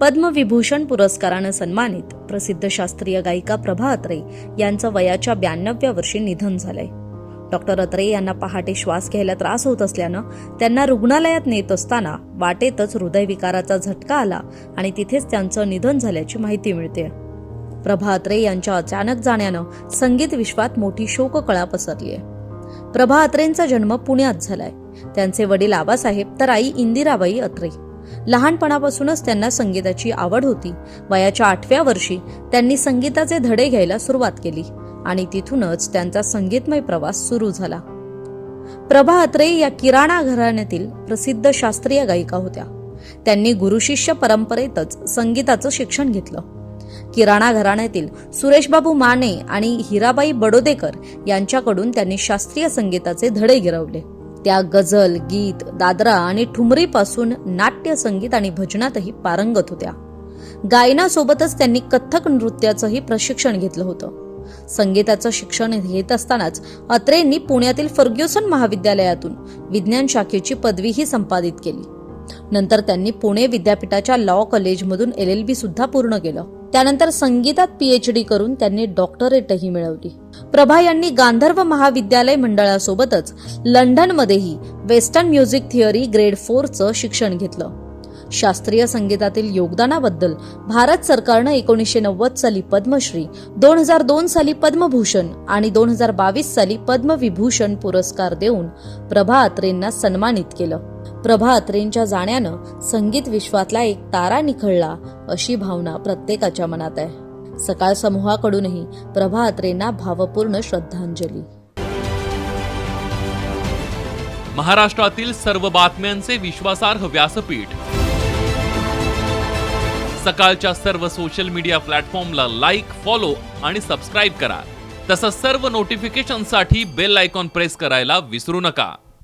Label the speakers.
Speaker 1: पद्मविभूषण पुरस्कारानं सन्मानित प्रसिद्ध शास्त्रीय गायिका प्रभा अत्रे यांचं वयाच्या ब्याण्णव्या वर्षी निधन झालंय. डॉक्टर अत्रे यांना पहाटे श्वास घ्यायला त्रास होत असल्यानं त्यांना रुग्णालयात नेत असताना वाटेतच हृदयविकाराचा झटका आला आणि तिथेच त्यांचं निधन झाल्याची माहिती मिळते प्रभा अत्रे यांच्या अचानक जाण्यानं संगीत विश्वात मोठी शोककळा पसरली आहे प्रभा अत्रेंचा जन्म पुण्यात झालाय. त्यांचे वडील आबासाहेब तर आई इंदिराबाई अत्रे. लहानपणापासूनच त्यांना संगीताची आवड होती. वयाच्या आठव्या वर्षी त्यांनी संगीताचे धडे घ्यायला सुरुवात केली आणि तिथूनच त्यांचा संगीतमय प्रवास सुरू झाला. प्रभा अत्रे या किराणा घराण्यातील प्रसिद्ध शास्त्रीय गायिका होत्या. त्यांनी गुरुशिष्य परंपरेतच संगीताचं शिक्षण घेतलं. किराणा घराण्यातील सुरेशबाबू माने आणि हिराबाई बडोदेकर यांच्याकडून त्यांनी शास्त्रीय संगीताचे धडे गिरवले. त्या गझल गीत दादरा आणि ठुमरीपासून नाट्य संगीत आणि भजनातही पारंगत होत्या. गायनासोबतच त्यांनी कथ्थक नृत्याचंही प्रशिक्षण घेतलं होतं. संगीताचं शिक्षण घेत असतानाच अत्रेंनी पुण्यातील फर्ग्युसन महाविद्यालयातून विज्ञान शाखेची पदवीही संपादित केली. नंतर त्यांनी पुणे विद्यापीठाच्या लॉ कॉलेजमधून एल एल बी सुद्धा पूर्ण केलं. त्यानंतर संगीतात पीएचडी करून त्यांनी डॉक्टरेटही मिळवली. प्रभा यांनी गांधर्व महाविद्यालय मंडळासोबतच लंडनमध्येही वेस्टर्न म्युझिक थिअरी ग्रेड फोरचं शिक्षण घेतलं. शास्त्रीय संगीतातील योगदानाबद्दल भारत सरकारनं एकोणीसशे नव्वद साली पद्मश्री दोन हजार दोन साली पद्मभूषण आणि दोन हजार बावीस साली पद्मविभूषण पुरस्कार देऊन प्रभा अत्रेंना सन्मानित केलं. प्रभा अत्रेंच्या जाण्यानं संगीत विश्वातला एक तारा निखळला अशी भावना प्रत्येकाच्या मनात आहे. सकाळ समूहाकडूनही प्रभा अत्रेंना भावपूर्ण श्रद्धांजली.
Speaker 2: महाराष्ट्रातील सर्व बातम्यांचे विश्वासार्ह व्यासपीठ. सकाळच्या सर्व सोशल मीडिया प्लॅटफॉर्मला लाईक फॉलो आणि सबस्क्राईब करा. तसंच सर्व नोटिफिकेशनसाठी बेल आयकॉन प्रेस करायला विसरू नका.